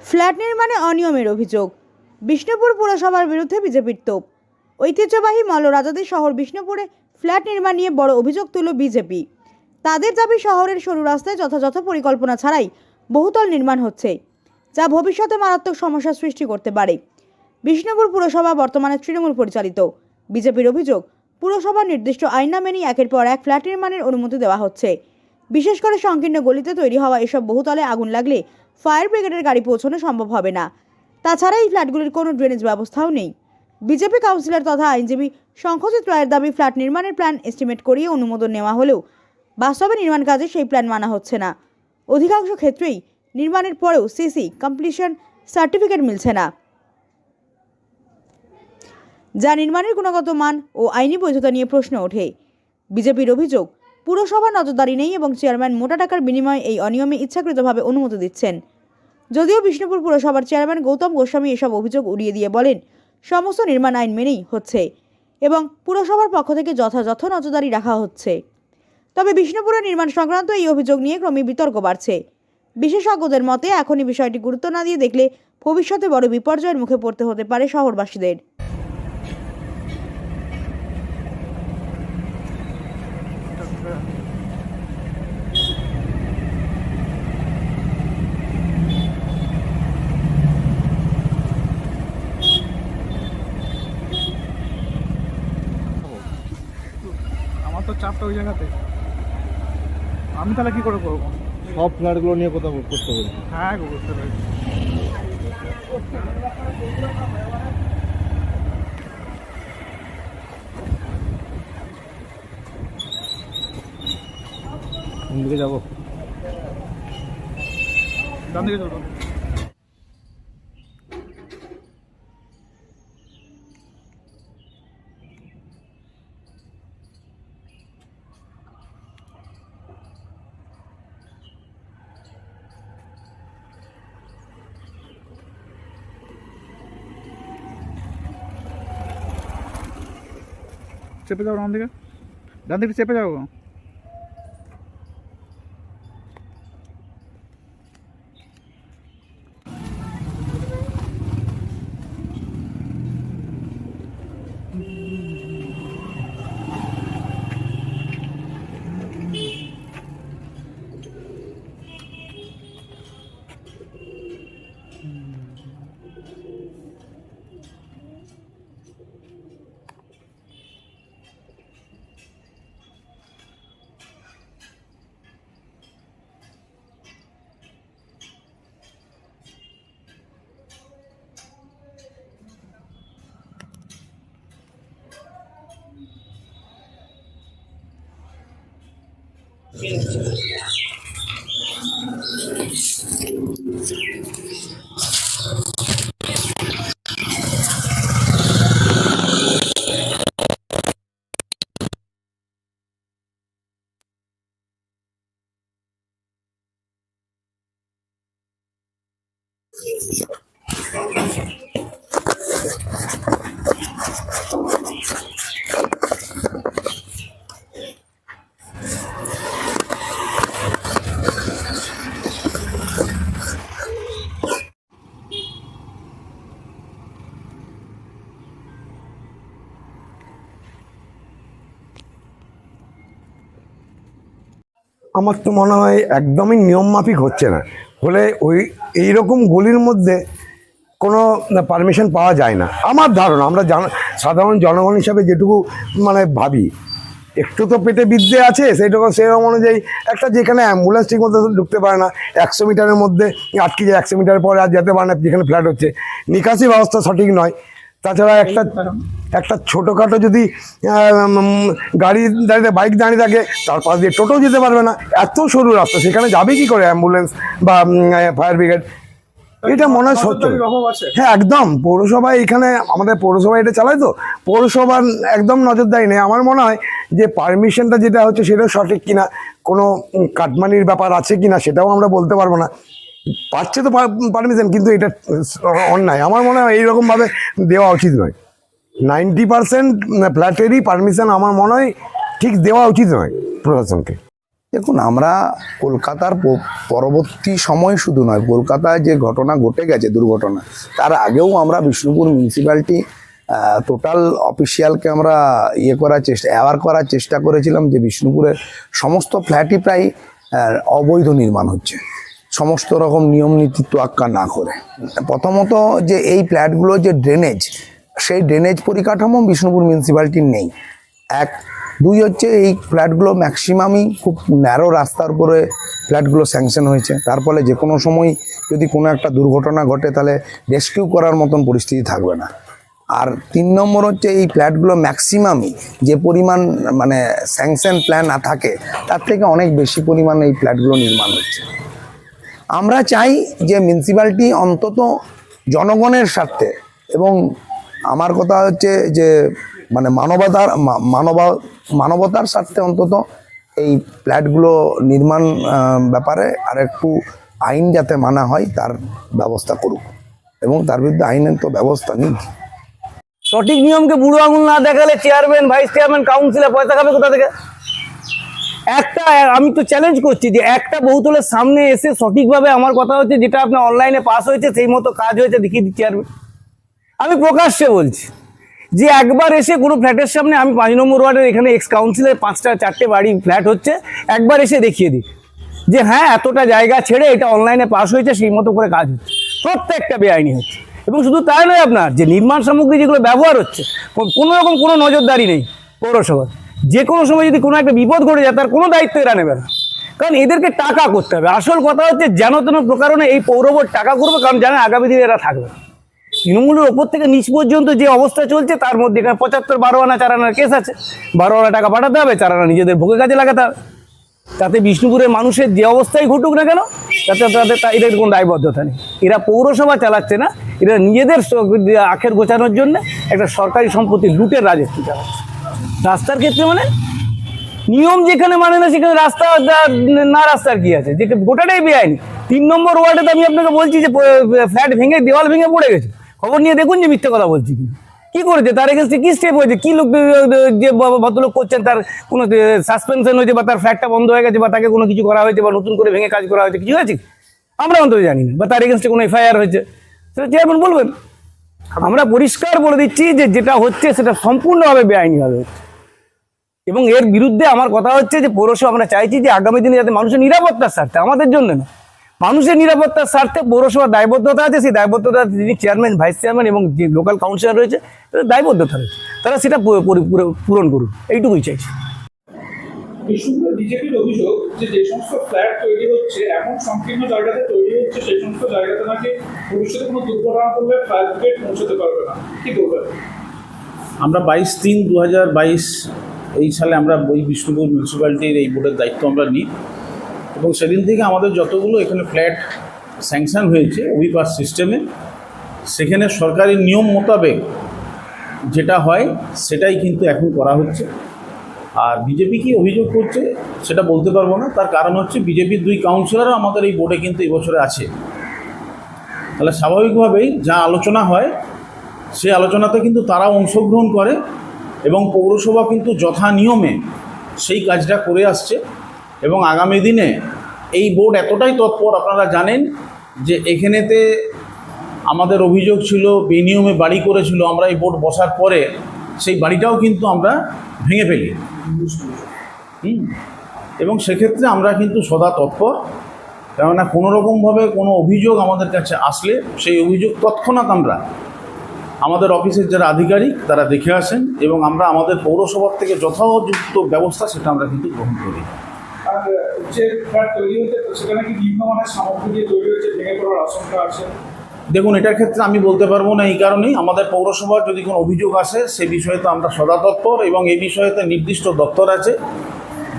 Flat নির্মাণে অনিয়মের অভিযোগ। বিষ্ণুপুর পুরসভার বিরুদ্ধে বিজেপির তোপ। ঐতিহ্যবাহী মল্লরাজাদের শহর বিষ্ণুপুরে ফ্ল্যাট নির্মাণ নিয়ে বড় অভিযোগ তুলল বিজেপি। তাদের দাবি শহরের সরু রাস্তায় যথাযথ পরিকল্পনা ছাড়াই বহুতল নির্মাণ হচ্ছে, যা ভবিষ্যতে মারাত্মক সমস্যার সৃষ্টি করতে পারে। বিষ্ণুপুর পুরসভা বর্তমানে তৃণমূল পরিচালিত। বিজেপির অভিযোগ, পুরসভার নির্দিষ্ট আইন মেনেই একের পর এক ফ্ল্যাট নির্মাণের অনুমতি দেওয়া হচ্ছে। বিশেষ করে সংকীর্ণ গলিতে তৈরি হওয়া এসব বহুতলে আগুন লাগলে ফায়ার ব্রিগেডের গাড়ি পৌঁছানো সম্ভব হবে না। তাছাড়া এই ফ্ল্যাটগুলির কোনো ড্রেনেজ ব্যবস্থাও নেই। বিজেপি কাউন্সিলর তথা আইনজীবী শঙ্খজিৎ রায়ের দাবি, ফ্ল্যাট নির্মাণের প্ল্যান এস্টিমেট করিয়ে অনুমোদন নেওয়া হলেও বাস্তবে নির্মাণ কাজে সেই প্ল্যান মানা হচ্ছে না। অধিকাংশ ক্ষেত্রেই নির্মাণের পরেও সিসি কমপ্লিশন সার্টিফিকেট মিলছে না। যা নির্মাণের গুণগত মান ও আইনি বৈধতা নিয়ে প্রশ্ন ওঠে। বিজেপির অভিযোগ পুরসভা নজরদারি নেই এবং চেয়ারম্যান মোটা টাকার বিনিময়ে এই অনিয়মে ইচ্ছাকৃতভাবে অনুমতি দিচ্ছেন। যদিও বিষ্ণুপুর পুরসভার চেয়ারম্যান গৌতম গোস্বামী এসব অভিযোগ উড়িয়ে দিয়ে বলেন, সমস্ত নির্মাণ আইন মেনেই হচ্ছে এবং পুরসভার পক্ষ থেকে যথাযথ নজরদারি রাখা হচ্ছে। তবে বিষ্ণুপুরের নির্মাণ সংক্রান্ত এই অভিযোগ নিয়ে ক্রমে বিতর্ক বাড়ছে। বিশেষজ্ঞদের মতে, এখনই বিষয়টি গুরুত্ব না দিয়ে দেখলে ভবিষ্যতে বড় বিপর্যয়ের মুখে পড়তে হতে পারে শহরবাসীদের। আমার তো চাপটা ওই জায়গাতে? আমি তাহলে কি করে করব? সব ফ্ল্যাটগুলো নিয়ে কথা করতে বলছি হ্যাঁ কোন দিকে যাব? ডান দিকে চলবো চেপে যাও ডান দিকে ডান দিকে চেপে যাও Thank you. আমার তো মনে হয় একদমই নিয়মমাফিক হচ্ছে না। হলে ওই এই রকম গলির মধ্যে কোনো পারমিশন পাওয়া যায় না। আমার ধারণা, আমরা জান- সাধারণ জনগণ হিসাবে যেটুকু মানে ভাবি, একটু তো পেটে বিদ্যে আছে, সেইটুকু, সেরকম অনুযায়ী একটা যেখানে অ্যাম্বুলেন্স ঠিক মতো ঢুকতে পারে না, একশো মিটারের মধ্যে আটকে যায়, একশো মিটার পরে আর যেতে পারে না, যেখানে ফ্ল্যাট হচ্ছে। নিকাশি ব্যবস্থা সঠিক নয়। তাছাড়া একটা একটা ছোটোখাটো যদি গাড়ি দাঁড়িয়ে বাইক দাঁড়িয়ে থাকে তার পাশ দিয়ে টোটো যেতে পারবে না। এত সরু রাস্তা সেখানে যাবে কি করে অ্যাম্বুলেন্স বা ফায়ার ব্রিগেড এটা মনে হয় সত্য। হ্যাঁ একদম। পৌরসভা এখানে আমাদের পৌরসভা এটা চালায় তো। পৌরসভার একদম নজরদারি নেই। আমার মনে হয় যে পারমিশনটা যেটা হচ্ছে সেটা সঠিক কিনা কোনো কাটমানির ব্যাপার আছে কিনা সেটাও আমরা বলতে পারব না। পাচ্ছে তো পারমিশন কিন্তু এটা অন্যায়। আমার মনে হয় এইরকমভাবে দেওয়া উচিত নয়। নাইনটি পার্সেন্ট ফ্ল্যাটেরই পারমিশন আমার মনে হয় ঠিক দেওয়া উচিত নয় প্রশাসনকে। দেখুন, আমরা কলকাতার পরবর্তী সময় শুধু নয়, কলকাতায় যে ঘটনা ঘটে গেছে, দুর্ঘটনা, তার আগেও আমরা বিষ্ণুপুর মিউনিসিপ্যালিটি টোটাল অফিসিয়ালকে আমরা ইয়ে করার চেষ্টা অ্যাওয়ার করার চেষ্টা করেছিলাম যে বিষ্ণুপুরের সমস্ত ফ্ল্যাটই প্রায় অবৈধ নির্মাণ হচ্ছে। সমস্ত রকম নিয়ম নীতি তোয়াক্কা না করে। প্রথমত যে এই ফ্ল্যাটগুলো যে ড্রেনেজ সেই ড্রেনেজ পরিকাঠামো বিষ্ণুপুর মিউনিসিপ্যালিটির নেই। এক, দুই হচ্ছে এই ফ্ল্যাটগুলো ম্যাক্সিমামই খুব ন্যারো রাস্তার উপরে ফ্ল্যাটগুলো স্যাংশন হয়েছে। তার ফলে যে কোনো সময় যদি কোনো একটা দুর্ঘটনা ঘটে, তাহলে রেস্কিউ করার মতন পরিস্থিতি থাকবে না। আর তিন নম্বর হচ্ছে এই ফ্ল্যাটগুলো ম্যাক্সিমামই যে পরিমাণ মানে স্যাংশন প্ল্যান না থাকে, তার থেকে অনেক বেশি পরিমাণ এই ফ্ল্যাটগুলো নির্মাণ হচ্ছে। আমরা চাই যে মিউনিসিপ্যালিটি অন্তত জনগণের স্বার্থে এবং আমার কথা হচ্ছে যে মানে মানবতার মানবা, মানবতার স্বার্থে অন্তত এই ফ্ল্যাটগুলো নির্মাণ ব্যাপারে আর একটু আইন যাতে মানা হয়, তার ব্যবস্থা করুক। এবং তার বিরুদ্ধে আইনের তো ব্যবস্থা নেই। সঠিক নিয়মকে বুড়ো আঙুল না দেখালে চেয়ারম্যান ভাইস চেয়ারম্যান কাউন্সিলে পয়সা খাবে কোথা থেকে? একটা, আমি তো চ্যালেঞ্জ করছি যে একটা বহুতলের সামনে এসে সঠিকভাবে আমার কথা হচ্ছে, যেটা আপনার অনলাইনে পাস হয়েছে, সেই মতো কাজ হয়েছে, দেখিয়ে দিচ্ছি চেয়ারম্যান আমি প্রকাশ্যে বলছি যে একবার এসে কোনো ফ্ল্যাটের সামনে আমি পাঁচ নম্বর ওয়ার্ডের এখানে এক্স কাউন্সিলের পাঁচটা, চারটে বাড়ি ফ্ল্যাট হচ্ছে, একবার এসে দেখিয়ে দিই। যে হ্যাঁ এতটা জায়গা ছেড়ে এটা অনলাইনে পাস হয়েছে, সেই মতো করে কাজ হচ্ছে। প্রত্যেকটা বেআইনি হচ্ছে। এবং শুধু তাই নয় আপনার, যে নির্মাণ সামগ্রী যেগুলো ব্যবহার হচ্ছে, কোনো রকম কোনো নজরদারি নেই পৌরসভার। যে কোনো সময় যদি কোনো একটা বিপদ ঘটে যায়, তার কোনো দায়িত্ব এরা নেবে না। কারণ এদেরকে টাকা করতে হবে। আসল কথা হচ্ছে, যেন তেন প্রকারণে এই পৌরবোর্ড টাকা করবে, কারণ জানে আগামী দিনে এরা থাকবে। তৃণমূলের ওপর থেকে নিচ পর্যন্ত যে অবস্থা চলছে, তার মধ্যে এখানে পঁচাত্তর, বারো আনা, চার আনার কেস আছে। বারো আনা টাকা পাঠাতে হবে, চার আনা নিজেদের ভোগে কাজে লাগাতে হবে। তাতে বিষ্ণুপুরের মানুষের যে অবস্থায় ঘটুক না কেন, তাতে তাদের এদের কোনো দায়বদ্ধতা নেই। এরা পৌরসভা চালাচ্ছে না, এরা নিজেদের আখের গোছানোর জন্য একটা সরকারি সম্পত্তি লুটের রাজত্ব চালাচ্ছে। রাস্তার ক্ষেত্রে মানে? নিয়ম যেখানে মানে না সেখানে রাস্তা না রাস্তার কি আছে? যে গোটাটাই বেআইনি। তিন নম্বর ওয়ার্ডে তো আমি আপনাকে বলছি যে ফ্ল্যাট ভেঙে দেওয়াল ভেঙে পড়ে গেছে। খবর নিয়ে দেখুন যে মিথ্যে কথা বলছি কি করেছে? তার এগেন্স্টে কি স্টেপ হয়েছে? কি লোক যে ভদ্রলোক করছেন, তার কোনো সাসপেনশন হয়েছে বা তার ফ্ল্যাটটা বন্ধ হয়ে গেছে বা তাকে কোনো কিছু করা হয়েছে বা নতুন করে ভেঙে কাজ করা হয়েছে, কিছু হয়েছে আমরা অন্তত জানি না। বা তার এগেন্স্টে কোনো এফআইআর হয়েছে। সেটা চেয়ারম্যান বলবেন আমরা পরিষ্কার বলে দিচ্ছি যে যেটা হচ্ছে সেটা সম্পূর্ণভাবে বেআইনিভাবে হচ্ছে। এবং এর বিরুদ্ধে আমার কথা হচ্ছে যে পৌরসভা আমরা চাইছি যে আগামী দিনে যাতে মানুষের নিরাপত্তার স্বার্থে, আমাদের জন্য না, মানুষের নিরাপত্তার স্বার্থে পৌরসভার দায়বদ্ধতা আছে, সেই দায়বদ্ধতা যিনি চেয়ারম্যান ভাইস চেয়ারম্যান এবং যে লোকাল কাউন্সিলর রয়েছে, তাদের দায়বদ্ধতা রয়েছে। তারা সেটা পূরণ করুন এইটুকুই চাইছি। বিষ্ণুপুরে বিজেপির অভিযোগ যে যে সমস্ত ফ্ল্যাট তৈরি হচ্ছে, এমন সংকীর্ণ জায়গাতে তৈরি হচ্ছে, সেই সমস্ত জায়গাতে নাকি ভবিষ্যতে কোনো দুর্ঘটনা করলে ফায়ার ব্রিগেড পৌঁছতে পারবে না। কি করবে আমরা বাইশ তিন দু হাজার বাইশ, এই সালে আমরা ওই বিষ্ণুপুর মিউনিসিপ্যালিটির এই বোর্ডের দায়িত্ব আমরা নিই। এবং সেদিন থেকে আমাদের যতগুলো এখানে ফ্ল্যাট স্যাংশন হয়েছে উইপার সিস্টেমে সেখানে সরকারি নিয়ম মোতাবেক যেটা হয়, সেটাই কিন্তু এখন করা হচ্ছে। আর বিজেপি কি অভিযোগ করছে সেটা বলতে পারব না। তার কারণ হচ্ছে বিজেপির দুই কাউন্সিলরও আমাদের এই বোর্ডে কিন্তু এবছরে আছে। তাহলে স্বাভাবিকভাবেই যা আলোচনা হয়, সেই আলোচনাতে কিন্তু তারাও অংশগ্রহণ করে এবং পৌরসভা কিন্তু যথা নিয়মে সেই কাজটা করে আসছে এবং আগামী দিনে এই বোর্ড এতটাই তৎপর, আপনারা জানেন যে এখানেতে আমাদের অভিযোগ ছিল, বেনিয়মে বাড়ি করেছিল, আমরা এই বোর্ড বসার পরে সেই বাড়িটাও কিন্তু আমরা ভেঙে ফেলি। হুম এবং সেক্ষেত্রে আমরা কিন্তু সদা তৎপর কেননা কোনো রকমভাবে কোনো অভিযোগ আমাদের কাছে আসলে সেই অভিযোগ তৎক্ষণাৎ আমরা আমাদের অফিসের যারা আধিকারিক তারা দেখে আসেন এবং আমরা আমাদের পৌরসভার থেকে যথাযুক্ত ব্যবস্থা সেটা আমরা কিন্তু গ্রহণ করি যে ফ্ল্যাট তৈরি হচ্ছে সেখানে কি নিম্নমানের সামগ্রী দিয়ে তৈরি হচ্ছে ভেঙে পড়ার আশঙ্কা আছে দেখুন, এটার ক্ষেত্রে আমি বলতে পারব না এই কারণেই। আমাদের পৌরসভার যদি কোনো অভিযোগ আসে, সে বিষয়ে তো আমরা সদা তৎপর এবং এই বিষয়েতে নির্দিষ্ট দপ্তর আছে।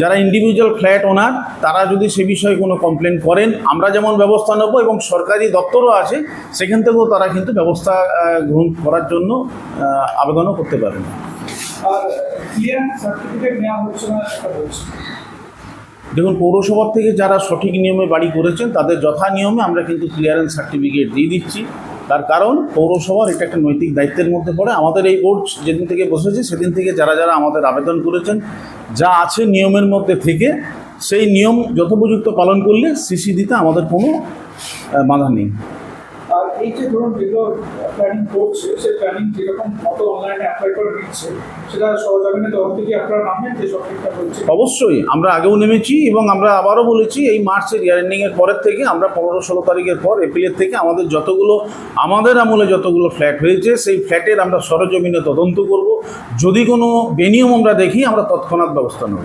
যারা ইন্ডিভিজুয়াল ফ্ল্যাট ওনার তারা যদি সে বিষয়ে কোনো কমপ্লেন করেন, আমরা যেমন ব্যবস্থা নেব এবং সরকারি দপ্তরও আছে, সেখান থেকেও তারা কিন্তু ব্যবস্থা গ্রহণ করার জন্য আবেদনও করতে পারেন। আর দেখুন, পৌরসভার থেকে যারা সঠিক নিয়মে বাড়ি করেছেন, তাদের যথা নিয়মে আমরা কিন্তু ক্লিয়ারেন্স সার্টিফিকেট দিয়ে দিচ্ছি। তার কারণ, পৌরসভার এটা একটা নৈতিক দায়িত্বের মধ্যে পড়ে। আমাদের এই বোর্ড যেদিন থেকে বসেছে, সেদিন থেকে যারা যারা আমাদের আবেদন করেছেন, যা আছে নিয়মের মধ্যে থেকে, সেই নিয়ম যথোপযুক্ত পালন করলে সিসি দিতে আমাদের কোনো বাধা নেই। এই যে ধরুন যেগুলো প্ল্যানিং করছে প্ল্যানিং যেরকম অনলাইনে অ্যাপ্লাই করে সেটা সহজামিনের তরফ থেকে আপনারা নামেন যে অবশ্যই, আমরা আগেও নেমেছি এবং আমরা আবারও বলেছি, এই মার্চের ইয়ার এন্ডিংয়ের পরের থেকে আমরা পনেরো ষোলো তারিখের পর এপ্রিলের থেকে আমাদের যতগুলো, আমাদের আমলে যতগুলো ফ্ল্যাট হয়েছে, সেই ফ্ল্যাটের আমরা সরজমিনে তদন্ত করব। যদি কোনো বেনিয়ম আমরা দেখি, আমরা তৎক্ষণাৎ ব্যবস্থা নেব।